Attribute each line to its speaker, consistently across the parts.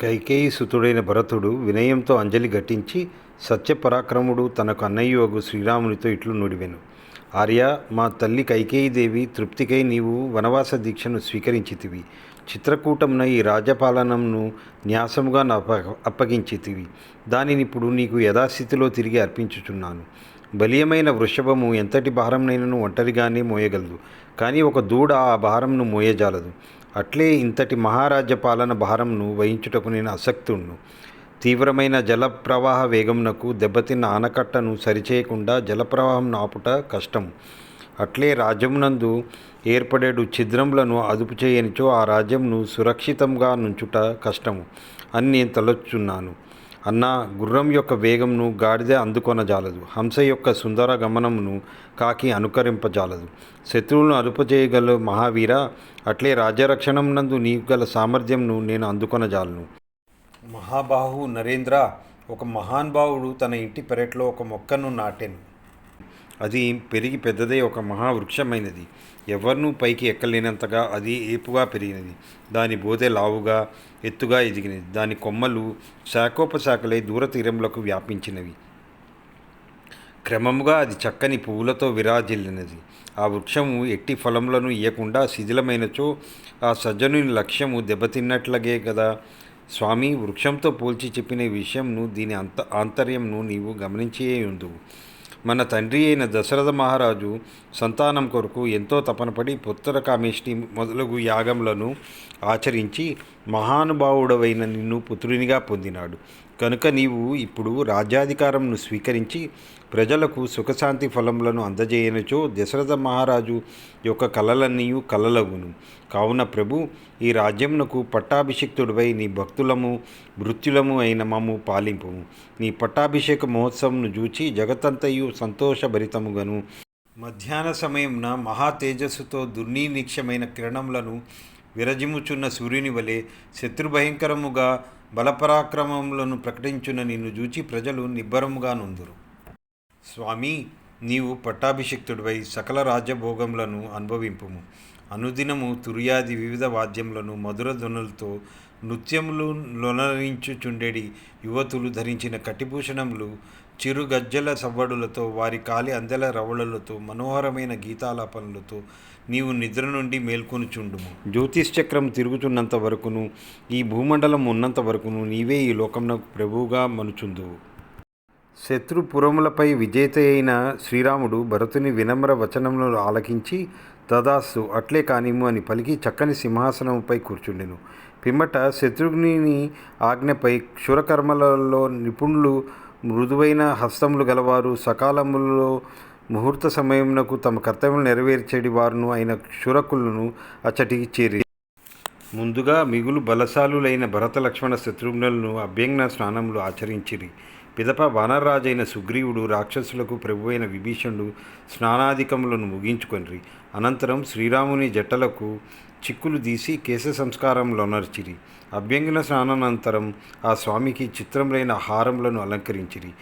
Speaker 1: కైకేయి సుతుడైన భరతుడు వినయంతో అంజలి ఘటించి సత్యపరాక్రముడు తనకు అన్నయ్యోగు శ్రీరామునితో ఇట్లు నుడివెను. ఆర్య మా తల్లి కైకేయీదేవి తృప్తికై నీవు వనవాస దీక్షను స్వీకరించితివి. చిత్రకూటమున ఈ రాజ్యపాలనంను న్యాసముగా అప్ప అప్పగించితివి. దానిని ఇప్పుడు నీకు యథాస్థితిలో తిరిగి అర్పించుచున్నాను. బలీయమైన వృషభము ఎంతటి భారంనైనను ఒంటరిగానే మోయగలదు. కానీ ఒక దూడ ఆ భారంను మోయజాలదు. అట్లే ఇంతటి మహారాజ్య పాలన భారంను వహించుటకు నేను అసక్తుణ్ణు. తీవ్రమైన జల ప్రవాహ దెబ్బతిన్న ఆనకట్టను సరిచేయకుండా జలప్రవాహం ఆపుట కష్టం. అట్లే రాజ్యమునందు ఏర్పడేడు ఛిద్రములను అదుపు చేయనిచో ఆ రాజ్యంను సురక్షితంగా నుంచుట కష్టము. అని నేను తలచున్నాను అన్న గుర్రం యొక్క వేగంను గాడిద అందుకొనజాలదు. హంస యొక్క సుందర గమనమును కాకి అనుకరింపజాలదు. శత్రువులను అదుపచేయగల మహావీర అట్లే రాజ్యరక్షణమునందు నీకు గల సామర్థ్యంను నేను అందుకొనజాలను. మహాబాహు నరేంద్ర ఒక మహానుభావుడు తన ఇంటి పెరట్లో ఒక మొక్కను నాటెను. అది పెరిగి పెద్దదై ఒక మహావృక్షమైనది. ఎవరినూ పైకి ఎక్కలేనంతగా అది ఏపుగా పెరిగినది. దాని బోధె లావుగా ఎత్తుగా ఎదిగినది. దాని కొమ్మలు శాఖోపశాఖలై దూరతీరంలోకి వ్యాపించినవి. క్రమముగా అది చక్కని పువ్వులతో విరాజిల్లినది. ఆ వృక్షము ఎట్టి ఫలములను ఇయ్యకుండా శిథిలమైనచో ఆ సజ్జనుని లక్ష్యము దెబ్బతిన్నట్లగే కదా స్వామి వృక్షంతో పోల్చి చెప్పిన విషయంను దీని అంత ఆంతర్యంను నీవు గమనించే ఉందువు మన తండ్రి అయిన దశరథ మహారాజు సంతానం కొరకు ఎంతో తపనపడి పుత్ర కామేష్టి మొదలగు యాగములను ఆచరించి మహానుభావుడవైన నిన్ను పుత్రునిగా పొందినాడు. కనుక నీవు ఇప్పుడు రాజ్యాధికారంను స్వీకరించి ప్రజలకు సుఖశాంతి ఫలములను అందజేయనచో దశరథ మహారాజు యొక్క కలలన్నీయు కలలగును. కావున ప్రభు ఈ రాజ్యమునకు పట్టాభిషిక్తుడిపై నీ భక్తులము మృత్యులము అయిన మమ్ము పాలింపుము. నీ పట్టాభిషేక మహోత్సవంను చూచి జగతంతయు సంతోషభరితముగను. మధ్యాహ్న సమయంన మహా తేజస్సుతో దుర్నీనిక్షమైన కిరణములను విరజిముచున్న సూర్యుని వలె శత్రుభయంకరముగా బలపరాక్రమములను ప్రకటించున్న నిన్ను చూచి ప్రజలు నిబ్బరముగా నుందురు. స్వామి నీవు పట్టాభిషిక్తుడివై సకల రాజ్యభోగములను అనుభవింపుము. అనుదినము తుర్యాది వివిధ వాద్యములను మధుర ధ్వనులతో నృత్యములు లొనరించుచుండెడి యువతులు ధరించిన కటిభూషణములు చిరు గజ్జల సవ్వడులతో వారి కాలి అందెల రవళలతో మనోహరమైన గీతాలాపనలతో నీవు నిద్ర నుండి మేల్కొనుచుండుము జ్యోతిష్చక్రం తిరుగుతున్నంత వరకును ఈ భూమండలం ఉన్నంత వరకును నీవే ఈ లోకమునకు ప్రభువుగా మనుచుందువు. శత్రుపురములపై విజేత అయిన శ్రీరాముడు భరతుని వినమ్ర వచనములను ఆలకించి తదాస్తు అట్లే కానిము అని పలికి చక్కని సింహాసనముపై కూర్చుండెను. పిమ్మట శత్రుఘ్ని ఆజ్ఞపై క్షురకర్మలలో నిపుణులు మృదువైన హస్తములు గలవారు సకాలములో ముహూర్త సమయమునకు తమ కర్తవ్యం నెరవేర్చేడి వారును అయిన క్షురకులను అచ్చటికి చేరి. ముందుగా మిగులు బలశాలులైన భరత లక్ష్మణ శత్రుఘ్నులను అభ్యంగన స్నానములు ఆచరించిరి. పిదప వానరాజైన సుగ్రీవుడు రాక్షసులకు ప్రభువైన విభీషణుడు స్నానాధికములను ముగించుకొనిరి. అనంతరం శ్రీరాముని జట్టలకు చిక్కులు తీసి కేశ సంస్కారములొనర్చిరి అభ్యంగన స్నానానంతరం ఆ స్వామికి చిత్రములైన హారములను అలంకరించిరి.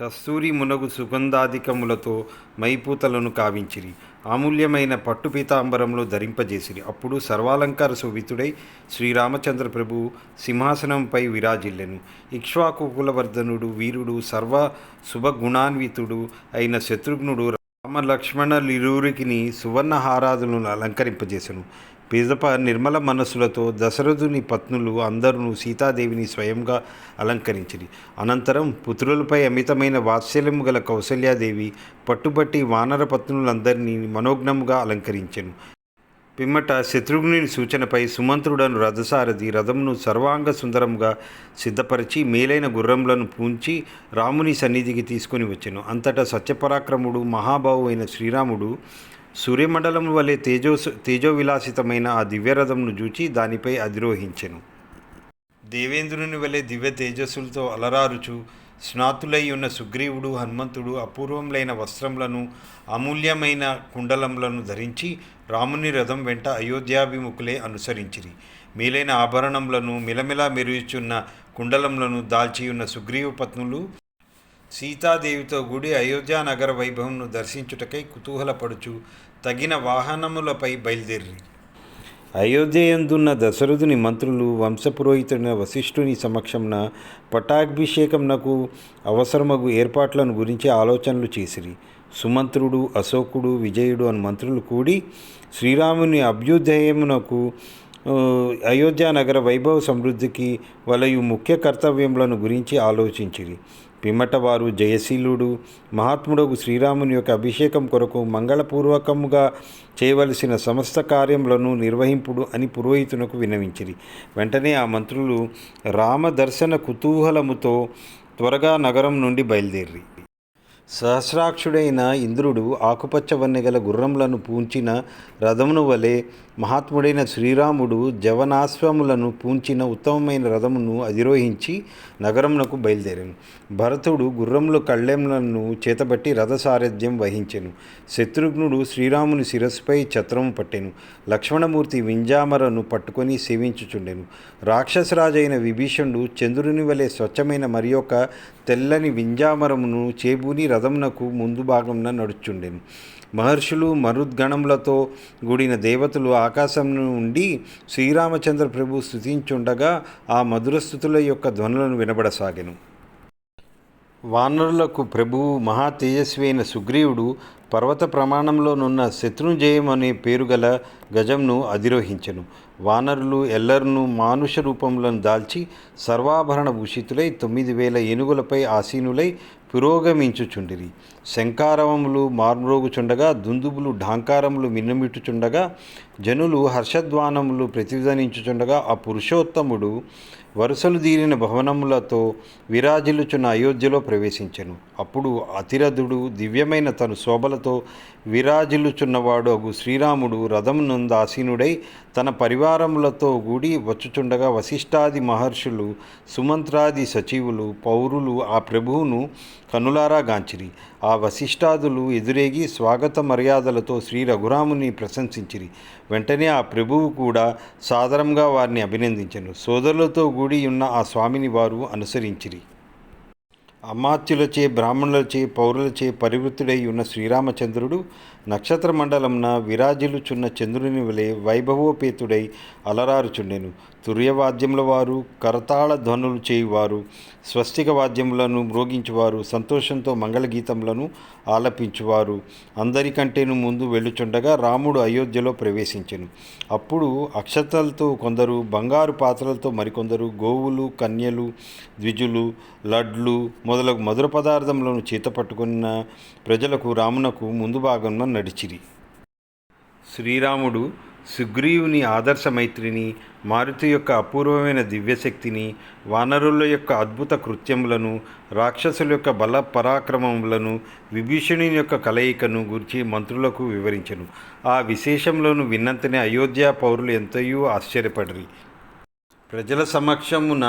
Speaker 1: కస్తూరి మునగు సుగంధాధికములతో మైపూతలను కావించిరి. అమూల్యమైన పట్టు పీతాంబరంలో ధరింపజేసిరి. అప్పుడు సర్వాలంకార శోభితుడై శ్రీరామచంద్ర ప్రభు సింహాసనంపై విరాజిల్లెను. ఇక్ష్వాకు కులవర్ధనుడు వీరుడు సర్వ శుభగుణాన్వితుడు అయిన శత్రుఘ్నుడు రామ లక్ష్మణులిరువురికిని సువర్ణ హారాదులను అలంకరింపజేసెను. పిదప నిర్మల మనస్సులతో దశరథుని పత్నులు అందరూ సీతాదేవిని స్వయంగా అలంకరించిరి. అనంతరం పుత్రులపై అమితమైన వాత్సల్యము గల కౌసల్యాదేవి పట్టుబట్టి వానర పత్నులందరినీ మనోజ్ఞముగా అలంకరించెను. పిమ్మట శత్రుఘ్ని సూచనపై సుమంత్రుడను రథసారథి రథమును సర్వాంగ సుందరంగా సిద్ధపరిచి మేలైన గుర్రములను పూంచి రాముని సన్నిధికి తీసుకుని వచ్చెను. అంతటా సత్యపరాక్రముడు మహాబాహు అయిన శ్రీరాముడు సూర్యమండలం వలె తేజో తేజోవిలాసితమైన ఆ దివ్యరథంను చూచి దానిపై అధిరోహించెను. దేవేంద్రుని వలె దివ్య తేజస్సులతో అలరారుచు స్నాతులై ఉన్న సుగ్రీవుడు హనుమంతుడు అపూర్వములైన వస్త్రములను అమూల్యమైన కుండలములను ధరించి రాముని రథం వెంట అయోధ్యాభిముఖులే అనుసరించిరి. మేలైన ఆభరణములను మిలమిలా మెరుగుచున్న కుండలములను దాల్చియున్న సుగ్రీవ పత్నులు సీతాదేవితో గుడి అయోధ్యానగర వైభవంను దర్శించుటకై కుతూహలపడుచు తగిన వాహనములపై బయలుదేరి అయోధ్యయందున్న దశరథుని మంత్రులు వంశపురోహితుడిన వశిష్ఠుని సమక్షంన పటాభిషేకంనకు అవసరమగు ఏర్పాట్లను గురించి ఆలోచనలు చేసిరి. సుమంత్రుడు అశోకుడు విజయుడు అని మంత్రులు కూడి శ్రీరాముని అభ్యుదయమునకు అయోధ్యానగర నగర వైభవ సమృద్ధికి వలయు ముఖ్య కర్తవ్యములను గురించి ఆలోచించిరి. పిమ్మటవారు జయశీలుడు మహాత్ముడగు శ్రీరాముని యొక్క అభిషేకం కొరకు మంగళపూర్వకముగా చేయవలసిన సమస్త కార్యములను నిర్వహింపుడు అని పురోహితునకు వినవించిరి. వెంటనే ఆ మంత్రులు రామదర్శన కుతూహలముతో త్వరగా నగరం నుండి బయలుదేరి సహస్రాక్షుడైన ఇంద్రుడు ఆకుపచ్చ వన్నెగల గుర్రములను పూంచిన రథమును వలె మహాత్ముడైన శ్రీరాముడు జవనాశ్వములను పూంచిన ఉత్తమమైన రథమును అధిరోహించి నగరమునకు బయలుదేరాను. భరతుడు గుర్రముల కళ్ళెంలను చేతబట్టి రథసారథ్యం వహించెను. శత్రుఘ్నుడు శ్రీరాముని శిరస్సుపై ఛత్రము పట్టెను. లక్ష్మణమూర్తి వింజామరను పట్టుకొని సేవించుచుండెను. రాక్షసరాజైన విభీషణుడు చంద్రుని వలె స్వచ్ఛమైన మరి తెల్లని వింజామరమును చేబూని రథమునకు ముందు భాగంన నడుచుండెను మహర్షులు మరుద్గణములతో కూడిన దేవతలు ఆకాశం నుండి శ్రీరామచంద్ర ప్రభు స్థుతించుండగా ఆ మధుర స్థుతుల యొక్క ధ్వనులను వినబడసాగెను. వానరులకు ప్రభువు మహా తేజస్వి అయిన సుగ్రీవుడు పర్వత ప్రమాణంలోనున్న శత్రుంజయం అనే పేరు గల గజంను అధిరోహించెను. వానరులు ఎల్లర్ను మానుష రూపములను దాల్చి సర్వాభరణ భూషితులై తొమ్మిది వేల ఏనుగులపై ఆసీనులై పురోగమించుచుండిరి. శంకారవములు మార్మ్రోగుచుండగా దుందుబులు ఢాంకారములు మిన్నమిట్టుచుండగా జనులు హర్షధ్వానములు ప్రతిధ్వనించుచుండగా ఆ పురుషోత్తముడు వరుసలు దీరిన భవనములతో విరాజిల్లుచున్న అయోధ్యలో ప్రవేశించెను. అప్పుడు అతిరథుడు దివ్యమైన తను శోభలతో విరాజిల్లుచున్నవాడు అగు శ్రీరాముడు రథమునందు ఆసీనుడై తన పరివారములతో కూడి వచ్చుచుండగా వశిష్ఠాది మహర్షులు సుమంత్రాది సచివులు పౌరులు ఆ ప్రభువును కనులారా గాంచిరి. ఆ వశిష్ఠాదులు ఎదురేగి స్వాగత మర్యాదలతో శ్రీ రఘురాముని ప్రశంసించిరి. వెంటనే ఆ ప్రభువు కూడా సాదరంగా వారిని అభినందించను. సోదరులతో కూడి ఉన్న ఆ స్వామిని వారు అనుసరించిరి. అమాత్యులచే బ్రాహ్మణులచే పౌరులచే పరివృత్తుడై ఉన్న శ్రీరామచంద్రుడు నక్షత్ర మండలంన విరాజిలుచున్న చంద్రుని వలె వైభవోపేతుడై అలరారుచుండెను. తుర్యవాద్యముల వారు కరతాళ ధ్వనులు చేయువారు స్వస్తిక వాద్యములను మ్రోగించువారు సంతోషంతో మంగళగీతములను ఆలపించువారు. అందరికంటేను ముందు వెళ్ళుచుండగా రాముడు అయోధ్యలో ప్రవేశించెను. అప్పుడు అక్షతలతో కొందరు బంగారు పాత్రలతో మరికొందరు గోవులు కన్యలు ద్విజులు లడ్లు మొదలగు మధుర పదార్థములను చేతపట్టుకున్న ప్రజలకు రామునకు ముందు భాగంలో నడిచిరి. శ్రీరాముడు సుగ్రీవుని ఆదర్శ మైత్రిని మారుతి యొక్క అపూర్వమైన దివ్యశక్తిని వానరుల యొక్క అద్భుత కృత్యములను రాక్షసుల యొక్క బల పరాక్రమములను విభీషణుని యొక్క కలయికను గురించి మంత్రులకు వివరించను. ఆ విశేషంలోను విన్నంతనే అయోధ్య పౌరులు ఎంతయూ ఆశ్చర్యపడరి. ప్రజల సమక్షమున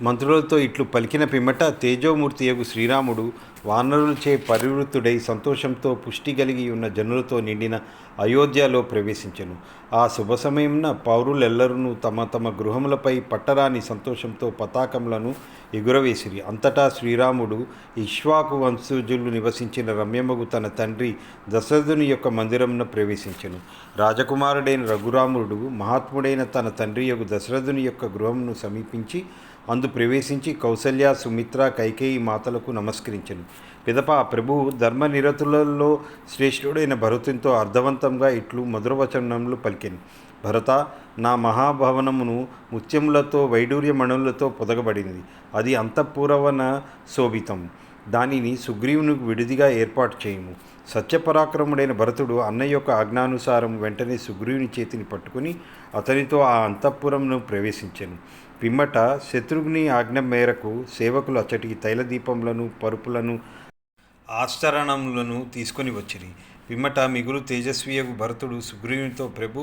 Speaker 1: మంత్రులతో ఇట్లు పలికిన పిమ్మట తేజోమూర్తి యగు శ్రీరాముడు వానరులచే పరివృత్తుడై సంతోషంతో పుష్టి కలిగి ఉన్న జనులతో నిండిన అయోధ్యలో ప్రవేశించెను. ఆ శుభ సమయంన పౌరులెల్లరూ తమ తమ గృహములపై పట్టరాని సంతోషంతో పతాకములను ఎగురవేసిరి. అంతటా శ్రీరాముడు ఇష్వాకు వంశజులు నివసించిన రమ్యమగు తన తండ్రి దశరథుని యొక్క మందిరమున ప్రవేశించెను. రాజకుమారుడైన రఘురాముడు మహాత్ముడైన తన తండ్రి యొక్క దశరథుని యొక్క గృహమును సమీపించి అందు ప్రవేశించి కౌసల్య సుమిత్ర కైకేయి మాతలకు నమస్కరించను. పిదప ఆ ప్రభువు ధర్మనిరతులలో శ్రేష్ఠుడైన భరతునితో అర్థవంతంగా ఇట్లు మధురవచనములు పలికెను. భరత నా మహాభవనమును ముత్యములతో వైడూర్యమణులతో పొదగబడింది అది అంతఃపురవన శోభితం. దానిని సుగ్రీవునికి విడిదిగా ఏర్పాటు చేయము. సత్యపరాక్రముడైన భరతుడు అన్న యొక్క ఆజ్ఞానుసారం వెంటనే సుగ్రీవుని చేతిని పట్టుకుని అతనితో ఆ అంతఃపురంను ప్రవేశించాను. పిమ్మట శత్రుఘ్ని ఆజ్ఞ మేరకు సేవకులు అచ్చటికి తైలదీపములను పరుపులను ఆశ్చరణములను తీసుకొని వచ్చిరి. పిమ్మట మిగులు తేజస్వియగు భరతుడు సుగ్రీవునితో ప్రభు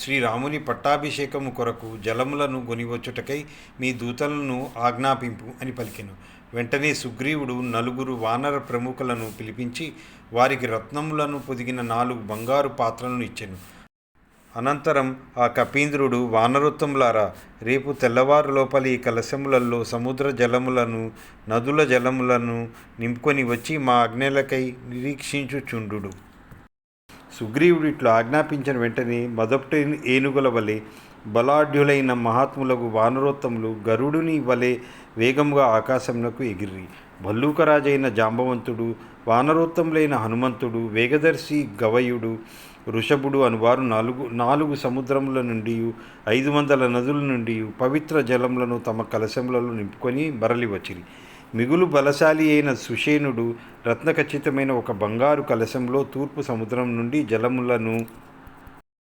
Speaker 1: శ్రీరాముని పట్టాభిషేకము కొరకు జలములను గొనివచ్చుటకై మీ దూతలను ఆజ్ఞాపింపు అని పలికెను. వెంటనే సుగ్రీవుడు నలుగురు వానర ప్రముఖులను పిలిపించి వారికి రత్నములను పొదిగిన నాలుగు బంగారు పాత్రలను ఇచ్చెను. అనంతరం ఆ కపీంద్రుడు వానరోత్తములారా రేపు తెల్లవారు లోపల ఈ కలశములలో సముద్ర జలములను నదుల జలములను నింపుకొని వచ్చి మా ఆజ్ఞలకై నిరీక్షించుచుండు సుగ్రీవుడు ఇట్లు ఆజ్ఞాపించిన వెంటనే మొదటి ఏనుగుల వలె బలాఢ్యులైన మహాత్ములకు వానరోత్తములు గరుడుని వలె వేగముగా ఆకాశంలోకి ఎగిర్రి భల్లూకరాజైన జాంబవంతుడు వానరోత్తములైన హనుమంతుడు వేగదర్శి గవయుడు వృషభుడు అనువారు నాలుగు నాలుగు సముద్రముల నుండి ఐదు వందల నదుల నుండి పవిత్ర జలములను తమ కలశములలో నింపుకొని మరలి వచ్చిరి. మిగులు బలశాలి అయిన సుషేనుడు రత్నఖచ్చితమైన ఒక బంగారు కలశంలో తూర్పు సముద్రం నుండి జలములను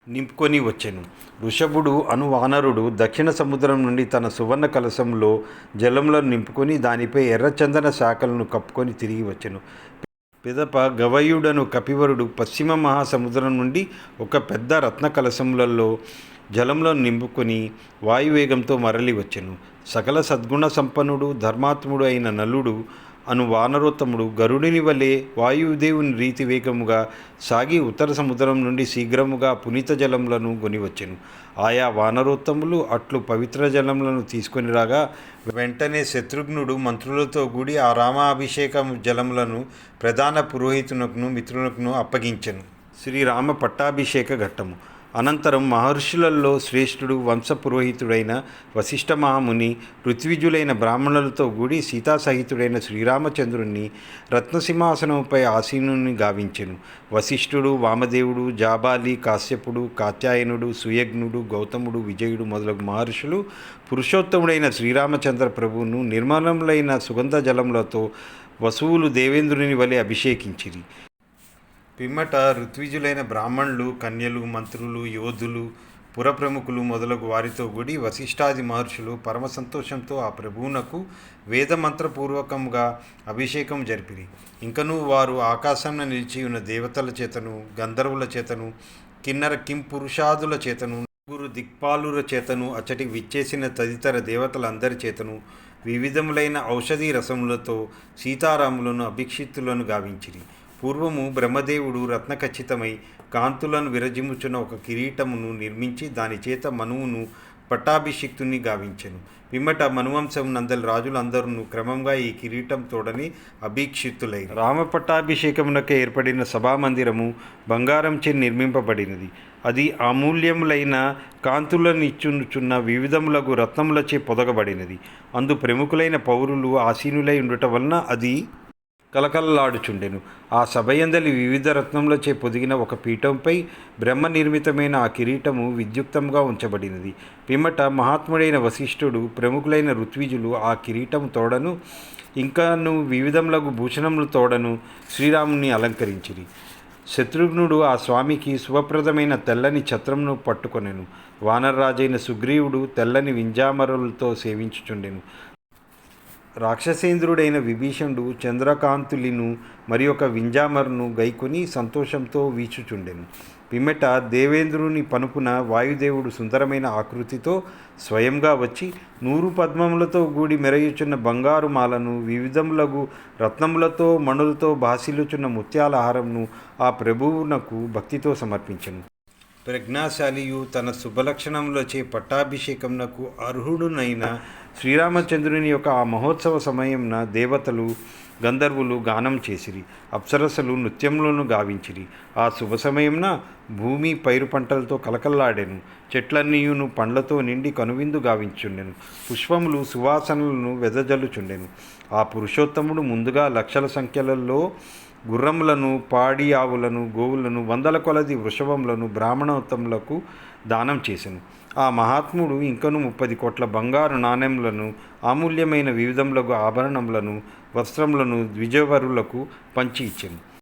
Speaker 1: నింపుకొని వచ్చెను. వృషభుడు అను వానరుడు దక్షిణ సముద్రం నుండి తన సువర్ణ కలశంలో జలములను నింపుకొని దానిపై ఎర్రచందన శాఖలను కప్పుకొని తిరిగి వచ్చెను. పిదప గవయుడను కపివరుడు పశ్చిమ మహాసముద్రం నుండి ఒక పెద్ద రత్న కలశములలో జలంలో నింపుకొని వాయువేగంతో మరలి వచ్చెను సకల సద్గుణ సంపన్నుడు ధర్మాత్ముడు అయిన నలుడు అను వానరోత్తముడు గరుడిని వలె వాయుదేవుని రీతి వేగముగా సాగి ఉత్తర సముద్రం నుండి శీఘ్రముగా పునీత జలములను కొనివచ్చెను ఆయా వానరోత్తములు అట్లు పవిత్ర జలములను తీసుకొని రాగా వెంటనే శత్రుఘ్నుడు మంత్రులతో కూడి ఆ రామాభిషేకం జలములను ప్రధాన పురోహితునకును మిత్రునకును అప్పగించెను. శ్రీరామ పట్టాభిషేక ఘట్టము. అనంతరం మహర్షులలో శ్రేష్ఠుడు వంశపురోహితుడైన వశిష్ఠ మహాముని ఋత్విజులైన బ్రాహ్మణులతో కూడి సీతాసహితుడైన శ్రీరామచంద్రుణ్ణి రత్నసింహాసనముపై ఆసీనుని గావించెను. వశిష్ఠుడు వామదేవుడు జాబాలి కాశ్యపుడు కాత్యాయనుడు సుయజ్ఞుడు గౌతముడు విజయుడు మొదలగు మహర్షులు పురుషోత్తముడైన శ్రీరామచంద్ర ప్రభువును నిర్మలములైన సుగంధ జలములతో వసువులు దేవేంద్రుని వలె అభిషేకించిరి. పిమ్మట ఋత్విజులైన బ్రాహ్మణులు కన్యలు మంత్రులు యోధులు పురప్రముఖులు మొదలగు వారితో కూడి వశిష్ఠాది మహర్షులు పరమ సంతోషంతో ఆ ప్రభువునకు వేదమంత్రపూర్వకంగా అభిషేకం జరిపిరి. ఇంకనూ వారు ఆకాశంలో నిలిచి ఉన్న దేవతల చేతను గంధర్వుల చేతను కిన్నర కిం పురుషాదుల చేతను గురు దిక్పాలుల చేతను అచ్చటి విచ్చేసిన తదితర దేవతలందరి చేతను వివిధములైన ఔషధీ రసములతో సీతారాములను అభిక్షిత్తులను గావించిరి. పూర్వము బ్రహ్మదేవుడు రత్నఖచ్చితమై కాంతులను విరజిమ్ముచున్న ఒక కిరీటమును నిర్మించి దాని చేత మనువును పట్టాభిషిక్తుని గావించెను. పిమ్మట మనువంశం నందలి రాజులందరూ క్రమంగా ఈ కిరీటం తోడని అభీక్షితులై రామ పట్టాభిషేకమునకు ఏర్పడిన సభామందిరము బంగారంచే నిర్మింపబడినది. అది అమూల్యములైన కాంతులనిచ్చుచున్న వివిధములకు రత్నములచే పొదగబడినది. అందు ప్రముఖులైన పౌరులు ఆసీనులై ఉండటం వలన అది కలకలలాడుచుండెను ఆ సభయందలి వివిధ రత్నములచే పొదిగిన ఒక పీఠంపై బ్రహ్మ నిర్మితమైన ఆ కిరీటము విద్యుక్తంగా ఉంచబడినది. పిమ్మట మహాత్ముడైన వశిష్ఠుడు ప్రముఖులైన ఋత్విజులు ఆ కిరీటము తోడను ఇంకాను వివిధములకు భూషణములు తోడను శ్రీరాముని అలంకరించిరి. శత్రుఘ్నుడు ఆ స్వామికి శుభప్రదమైన తెల్లని ఛత్రమును పట్టుకొనెను. వానర్రాజైన సుగ్రీవుడు తెల్లని వింజామరులతో సేవించుచుండెను. రాక్షసేంద్రుడైన విభీషణుడు చంద్రకాంతులిను మరి ఒక వింజామరును గైకొని సంతోషంతో వీచుచుండెను. పిమ్మట దేవేంద్రుని పనుపున వాయుదేవుడు సుందరమైన ఆకృతితో స్వయంగా వచ్చి నూరు పద్మములతో కూడి మెరయుచున్న బంగారు మాలను వివిధములగు రత్నములతో మణులతో బాసిల్లుచున్న ముత్యాల హారంను ఆ ప్రభువునకు భక్తితో సమర్పించను. ప్రజ్ఞాశాలియు తన శుభలక్షణములచే పట్టాభిషేకమునకు అర్హుడునైన శ్రీరామచంద్రుని యొక్క ఆ మహోత్సవ సమయంన దేవతలు గంధర్వులు గానం చేసిరి అప్సరసలు నృత్యంలోనూ గావించిరి. ఆ శుభ సమయంన భూమి పైరు పంటలతో కలకల్లాడెను చెట్లన్నీయును పండ్లతో నిండి కనువిందు గావించుండెను పుష్పములు సువాసనలను వెదజల్లుచుండెను. ఆ పురుషోత్తముడు ముందుగా లక్షల సంఖ్యలలో గుర్రములను పాడి ఆవులను గోవులను వందల కొలది వృషభములను బ్రాహ్మణోత్తములకు దానం చేసెను. ఆ మహాత్ముడు ఇంకను ముప్పది కోట్ల బంగారు నాణెములను అమూల్యమైన వివిధములకు ఆభరణములను వస్త్రములను ద్విజవరులకు పంచి ఇచ్చెను.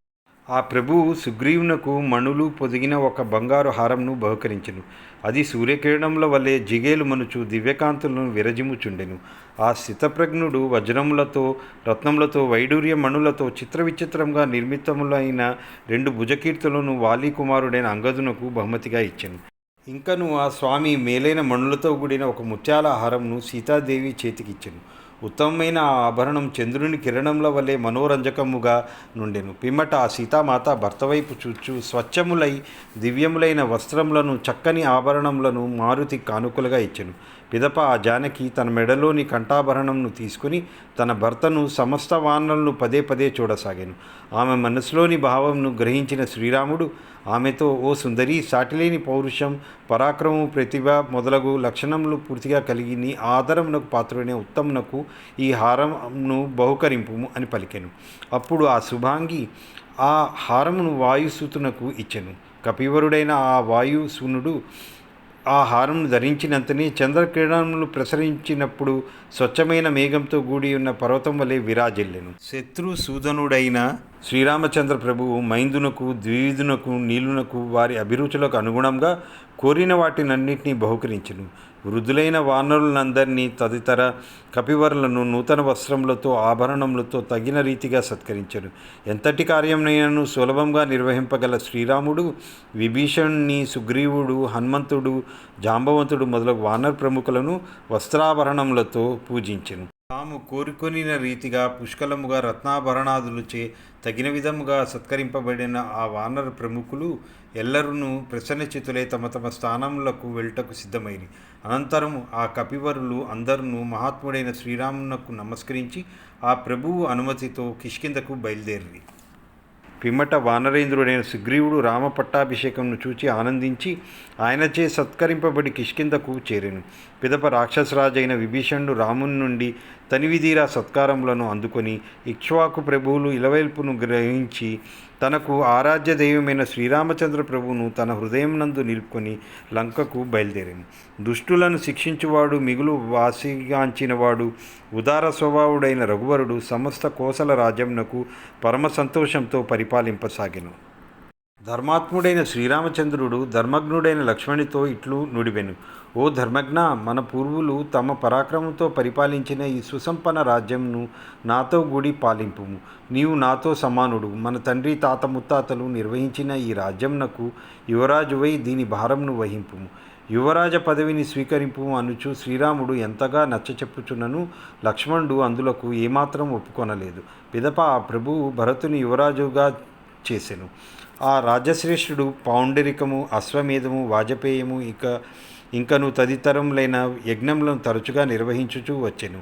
Speaker 1: ఆ ప్రభువు సుగ్రీవునకు మణులు పొదిగిన ఒక బంగారు హారంను బహుకరించెను. అది సూర్యకిరణముల వలె జిగేలు మనుచు దివ్యకాంతులను విరజిముచుండెను. ఆ స్థితప్రజ్ఞుడు వజ్రములతో రత్నములతో వైడూర్య మణులతో చిత్ర విచిత్రంగా నిర్మితములైన రెండు భుజకీర్తులను వాలీ కుమారుడైన అంగదునకు బహుమతిగా ఇచ్చెను. ఇంకను ఆ స్వామి మేలైన మణులతో కూడిన ఒక ముత్యాల హారంను సీతాదేవి చేతికిచ్చెను. ఉత్తమమైన ఆ ఆభరణం చంద్రుని కిరణముల వలె మనోరంజకముగా నుండెను. పిమ్మట ఆ సీతామాత భర్త వైపు చూచు స్వచ్ఛములై దివ్యములైన వస్త్రములను చక్కని ఆభరణములను మారుతి కానుకలుగా ఇచ్చెను. పిదప ఆ జానకి తన మెడలోని కంఠాభరణంను తీసుకుని తన భర్తను సమస్త వానలను పదే పదే చూడసాగాను. ఆమె మనసులోని భావంను గ్రహించిన శ్రీరాముడు ఆమెతో ఓ సుందరి సాటిలేని పౌరుషం పరాక్రమం ప్రతిభ మొదలగు లక్షణములు పూర్తిగా కలిగి నీ ఆదరమునకు పాత్రుడైన ఉత్తమునకు ఈ హారమును బహుకరింపు అని పలికెను. అప్పుడు ఆ శుభాంగి ఆ హారమును వాయుసూతునకు ఇచ్చెను. కపివరుడైన ఆ వాయుసూనుడు ఆ హారమును ధరించినంతనే చంద్రకిరణములు ప్రసరించినప్పుడు స్వచ్ఛమైన మేఘంతో కూడి ఉన్న పర్వతం వలె విరాజిల్లెను. శత్రు సూదనుడైన శ్రీరామచంద్ర ప్రభువు మైందునకు ద్విధునకు నీలునకు వారి అభిరుచులకు అనుగుణంగా కోరిన వాటినన్నింటినీ బహుకరించును. వృద్ధులైన వానరులందరినీ తదితర కపివరులను నూతన వస్త్రములతో ఆభరణములతో తగిన రీతిగా సత్కరించను. ఎంతటి కార్యంనైనను సులభంగా నిర్వహింపగల శ్రీరాముడు విభీషణుని సుగ్రీవుడు హనుమంతుడు జాంబవంతుడు మొదలగు వానర ప్రముఖులను వస్త్రాభరణములతో పూజించెను. తాము కోరుకొనిన రీతిగా పుష్కలముగా రత్నాభరణాదులచే తగిన విధముగా సత్కరింపబడిన ఆ వానర ప్రముఖులు ఎల్లరూ ప్రసన్నచితులై తమ తమ స్థానములకు వెళ్ళటకు సిద్ధమైరి. అనంతరం ఆ కపివరులు అందరును మహాత్ముడైన శ్రీరామునకు నమస్కరించి ఆ ప్రభువు అనుమతితో కిష్కిందకు బయలుదేరి పిమ్మట వానరేంద్రుడైన సుగ్రీవుడు రామ పట్టాభిషేకంను చూచి ఆనందించి ఆయనచే సత్కరింపబడి కిష్కిందకు చేరెను. పిదప రాక్షసరాజైన విభీషణుడు రాముని నుండి తనివిదీరా సత్కారములను అందుకొని ఇక్ష్వాకు ప్రభువులు ఇలవైల్పును గ్రహించి తనకు ఆరాధ్య దైవమైన శ్రీరామచంద్ర ప్రభువును తన హృదయం నందు నిలుపుకొని లంకకు బయలుదేరాను దుష్టులను శిక్షించువాడు మిగులు వాసిగాంచినవాడు ఉదార స్వభావుడైన రఘువరుడు సమస్త కోసల రాజ్యంనకు పరమ సంతోషంతో పరిపాలింపసాగిను. ధర్మాత్ముడైన శ్రీరామచంద్రుడు ధర్మజ్ఞుడైన లక్ష్మణితో ఇట్లు నుడివెను. ఓ ధర్మజ్ఞ మన పూర్వులు తమ పరాక్రమంతో పరిపాలించిన ఈ సుసంపన్న రాజ్యంను నాతో గుడి పాలింపుము. నీవు నాతో సమానుడు. మన తండ్రి తాత ముత్తాతలు నిర్వహించిన ఈ రాజ్యంనకు యువరాజువై దీని భారంను వహింపుము. యువరాజ పదవిని స్వీకరింపు అనుచు శ్రీరాముడు ఎంతగా నచ్చచెప్పుచున్నను లక్ష్మణుడు అందులకు ఏమాత్రం ఒప్పుకొనలేదు. పిదప ఆ ప్రభువు భరతుని యువరాజుగా చేసెను. ఆ రాజశ్రేష్ఠుడు పౌండరికము అశ్వమేధము వాజపేయము ఇక ఇంకను తదితరములైన యజ్ఞములను తరచుగా నిర్వహించుచూ వచ్చెను.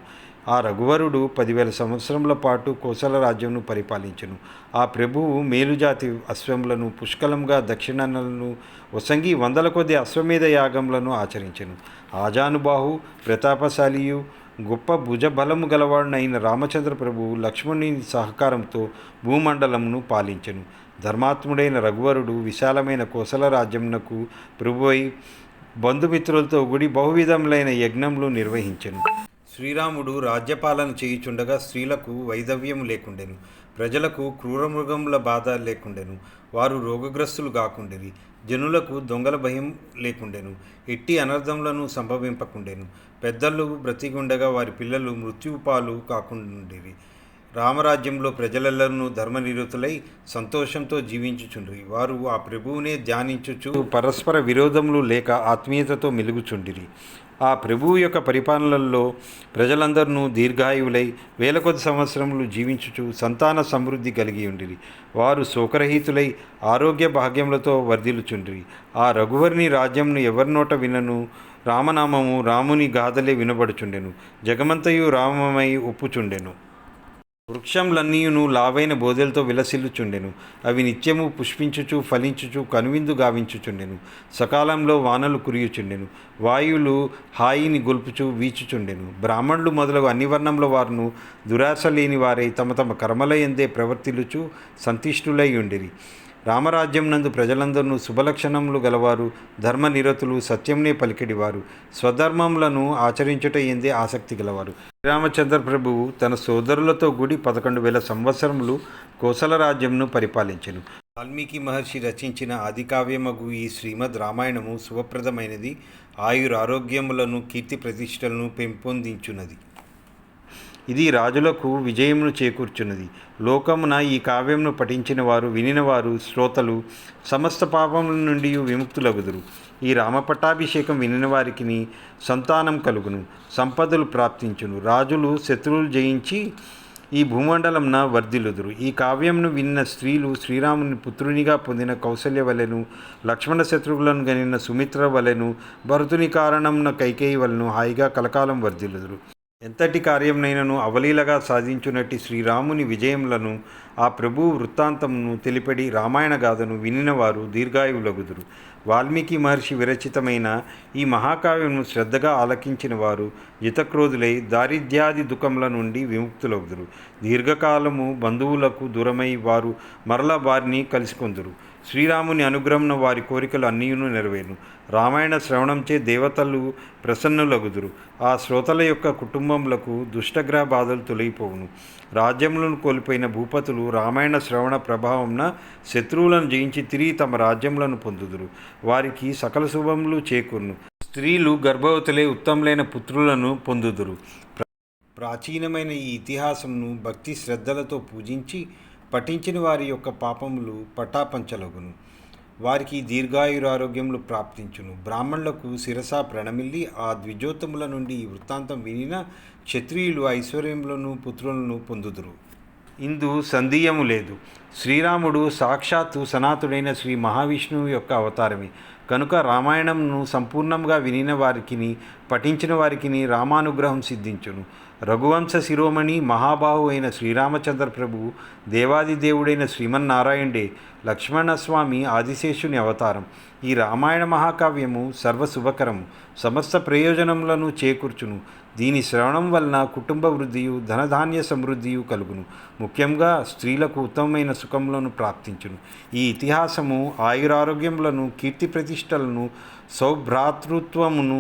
Speaker 1: ఆ రఘువరుడు పదివేల సంవత్సరముల పాటు కోసల రాజ్యంను పరిపాలించెను. ఆ ప్రభువు మేలుజాతి అశ్వములను పుష్కలంగా దక్షిణలను వసంగి వందల కొద్ది అశ్వమేధ యాగములను ఆచరించెను. ఆజానుబాహు ప్రతాపశాలియు గొప్ప భుజబలము గలవాడినైన రామచంద్ర ప్రభువు లక్ష్మణుని సహకారంతో భూమండలమును పాలించెను. ధర్మాత్ముడైన రఘువరుడు విశాలమైన కోసల రాజ్యంనకు ప్రభువై బంధుమిత్రులతో గుడి బహువిధములైన యజ్ఞములు నిర్వహించెను. శ్రీరాముడు రాజ్యపాలన చేయుచుండగా స్త్రీలకు వైధవ్యం లేకుండెను. ప్రజలకు క్రూరమృగముల బాధ లేకుండెను. వారు రోగగ్రస్తులు కాకుండేది జనులకు దొంగల భయం లేకుండెను. ఎట్టి అనర్థములను సంభవింపకుండెను. పెద్దలు బ్రతికుండగా వారి పిల్లలు మృత్యుపాలు కాకుండా రామరాజ్యంలో ప్రజలెల్లరూ ధర్మనిరతులై సంతోషంతో జీవించుచుండ్రి. వారు ఆ ప్రభువునే ధ్యానించుచు పరస్పర విరోధములు లేక ఆత్మీయతతో మెలుగుచుండిరి. ఆ ప్రభువు యొక్క పరిపాలనలో ప్రజలందరూ దీర్ఘాయువులై వేల కొద్ది సంవత్సరములు జీవించుచు సంతాన సమృద్ధి కలిగి ఉండిరి వారు శోకరహితులై ఆరోగ్య భాగ్యములతో వర్ధిల్లుచుండిరి. ఆ రఘువర్ని రాజ్యంను ఎవరి నోట వినను? రామనామము రాముని గాథలే వినబడుచుండెను. జగమంతయు రామమై ఒప్పుచుండెను. వృక్షంలన్నీయును లావైన బోధెలతో విలసిల్లుచుండెను. అవి నిత్యము పుష్పించుచు ఫలించుచు కనువిందు గావించుచుండెను. సకాలంలో వానలు కురియుచుండెను. వాయువులు హాయిని గొల్పుచు వీచుచుండెను. బ్రాహ్మణులు మొదలగు అన్ని వర్ణంలో వారును దురాశ లేని వారై తమ తమ కర్మలయందే ప్రవర్తిల్లుచు సంతిష్ఠులై ఉండిరి. రామరాజ్యం నందు ప్రజలందరూ శుభలక్షణములు గలవారు ధర్మనిరతులు సత్యంనే పలికిడివారు. స్వధర్మములను ఆచరించుట ఎందే ఆసక్తి గలవారు. శ్రీరామచంద్ర ప్రభువు తన సోదరులతో కూడి పదకొండు వేల సంవత్సరములు కోసల రాజ్యంను పరిపాలించెను. వాల్మీకి మహర్షి రచించిన ఆదికావ్యమగు ఈ శ్రీమద్ రామాయణము శుభప్రదమైనది. ఆయురారోగ్యములను కీర్తి ప్రతిష్టలను పెంపొందించున్నది ఇది రాజులకు విజయమును చేకూర్చున్నది. లోకమున ఈ కావ్యంను పఠించిన వారు వినినవారు శ్రోతలు సమస్త పాపముల నుండి విముక్తులగుదురు. ఈ రామపట్టాభిషేకం వినిన వారికి సంతానం కలుగును సంపదలు ప్రాప్తించును. రాజులు శత్రువులు జయించి ఈ భూమండలంన వర్ధిలుదురు ఈ కావ్యంను విన్న స్త్రీలు శ్రీరాముని పుత్రునిగా పొందిన కౌశల్య వలెను లక్ష్మణ శత్రువులను గనిన సుమిత్ర వలెను భరతుని కారణంన కైకేయి వలెను హాయిగా కలకాలం వర్ధిల్లుదురు. ఎంతటి కార్యంనైనను అవలీలగా సాధించునట్టి శ్రీరాముని విజయములను ఆ ప్రభు వృత్తాంతమును తెలిపడి రామాయణ గాథను వినినవారు దీర్ఘాయువులగుదురు. వాల్మీకి మహర్షి విరచితమైన ఈ మహాకావ్యమును శ్రద్ధగా ఆలకించిన వారు జితక్రోధులై దారిద్ర్యాది దుఃఖముల నుండి విముక్తులగుదురు. దీర్ఘకాలము బంధువులకు దూరమై వారు మరల వారిని కలుసుకొందురు. శ్రీరాముని అనుగ్రహం వారి కోరికలు అన్నీను నెరవేరును. రామాయణ శ్రవణంచే దేవతలు ప్రసన్నులగుదురు. ఆ శ్రోతల యొక్క కుటుంబములకు దుష్టగ్రహ బాధలు తొలగిపోవును. రాజ్యములను కోల్పోయిన భూపతులు రామాయణ శ్రవణ ప్రభావంన శత్రువులను జయించి తిరిగి తమ రాజ్యములను పొందుదురు. వారికి సకల శుభములు చేకూరును. స్త్రీలు గర్భవతులే ఉత్తములైన పుత్రులను పొందుదురు. ప్రాచీనమైన ఈ ఇతిహాసంను భక్తి శ్రద్ధలతో పూజించి పఠించిన వారి యొక్క పాపములు పటాపంచలగును. వారికి దీర్ఘాయురారోగ్యములు ప్రాప్తించును. బ్రాహ్మణులకు శిరస ప్రణమిల్లి ఆ ద్విజోత్తముల నుండి ఈ వృత్తాంతం వినిన క్షత్రియులు ఐశ్వర్యములను పుత్రులను పొందుదురు. ఇందు సందేహము లేదు. శ్రీరాముడు సాక్షాత్తు సనాతుడైన శ్రీ మహావిష్ణువు యొక్క అవతారమే. కనుక రామాయణంను సంపూర్ణంగా వినిన వారికిని పఠించిన వారికిని రామానుగ్రహం సిద్ధించును. రఘువంశ శిరోమణి మహాబాహు అయిన శ్రీరామచంద్ర ప్రభువు దేవాది దేవుడైన శ్రీమన్నారాయణుడే లక్ష్మణస్వామి ఆదిశేషుని అవతారం. ఈ రామాయణ మహాకావ్యము సర్వశుభకరము. సమస్త ప్రయోజనములను చేకూర్చును. దీని శ్రవణం వలన కుటుంబ వృద్ధియు ధనధాన్య సమృద్ధియు కలుగును. ముఖ్యంగా స్త్రీలకు ఉత్తమమైన సుఖములను ప్రాప్తించును. ఈ ఇతిహాసము ఆయురారోగ్యములను కీర్తి ప్రతిష్టలను సౌభ్రాతృత్వమును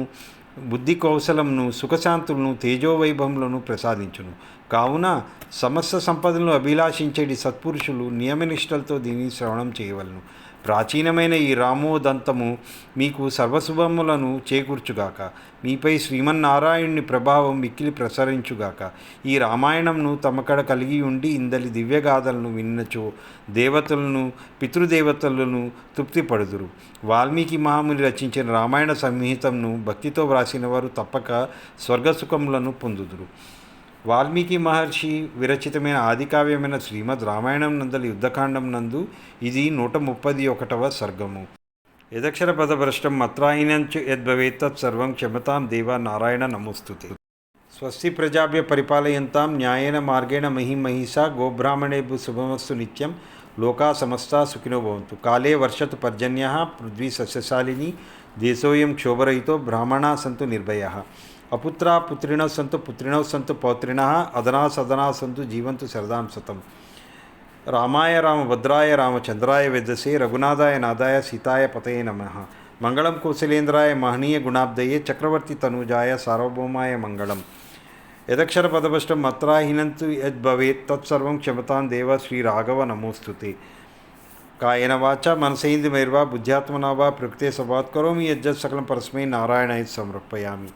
Speaker 1: బుద్ధి కౌశలమును సుఖశాంతులను తేజోవైభవములను ప్రసాదించును. కావున సమస్త సంపదలను అభిలాషించేటి సత్పురుషులు నియమనిష్టలతో దీన్ని శ్రవణం చేయవలను. ప్రాచీనమైన ఈ రామోదంతము మీకు సర్వశుభములను చేకూర్చుగాక. మీపై శ్రీమన్నారాయణుని ప్రభావం మిక్కిలి ప్రసరించుగాక. ఈ రామాయణంను తమకడ కలిగి ఉండి ఇందలి దివ్యగాథలను విన్నచో దేవతలను పితృదేవతలను తృప్తిపడుదురు. వాల్మీకి మహాముని రచించిన రామాయణ సంహితంను భక్తితో వ్రాసిన వారు తప్పక స్వర్గసుఖములను పొందుదురు. వాల్మీకి మహర్షి విరచితమైన ఆదికావ్యమైన శ్రీమద్ రామాయణం నందలి యుద్ధకాండం నందు ఇది నూట ముప్పది ఒకటవ సర్గము. యదక్షర పదభ్రష్టం మత్రాయినంచు యద్భవేత్ తత్సర్వం క్షమతాం దేవా నారాయణ నమోస్తుతే. స్వస్తి ప్రజాభ్య పరిపాలయంతాం న్యాయేన మార్గేణ మహిమహిషా గోబ్రాహ్మణేభు శుభమస్సు నిత్యం. లోకా సమస్తా సుఖినో భవంతు. కాలే వర్షతు పర్జన్య పృథ్వీ సస్యశాలిని దేశోయం క్షోభరహితో బ్రాహ్మణా సంతు నిర్భయ. అపుత్ర పుత్రిణ సంతు పుత్రిణ సంతు పౌత్రిణ అదనా సదనా సంతు జీవంతు శరదాం సతం. రామాయ రామభద్రాయ రామచంద్రాయ విదసే రఘునాథాయ నాదాయ సీతాయ పతయే నమ. మంగళం కౌశలేంద్రాయ మహనీయ గుణాబ్దయే చక్రవర్తి తనూజాయ సార్వభౌమాయ మంగళం. యదక్షర పదభష్టం మత్రాహీనంతు యద్భవేత్ తత్సర్వం క్షమతాం దేవ శ్రీ రాఘవ నమోస్తుతే. కాయన వాచ మనసైంది మైర్వా బుద్ధ్యాత్మనా వా ప్రకృతే సభాత్ కరోమి యజ్జత్ సకలం పరస్మై నారాయణ సమర్పయామి.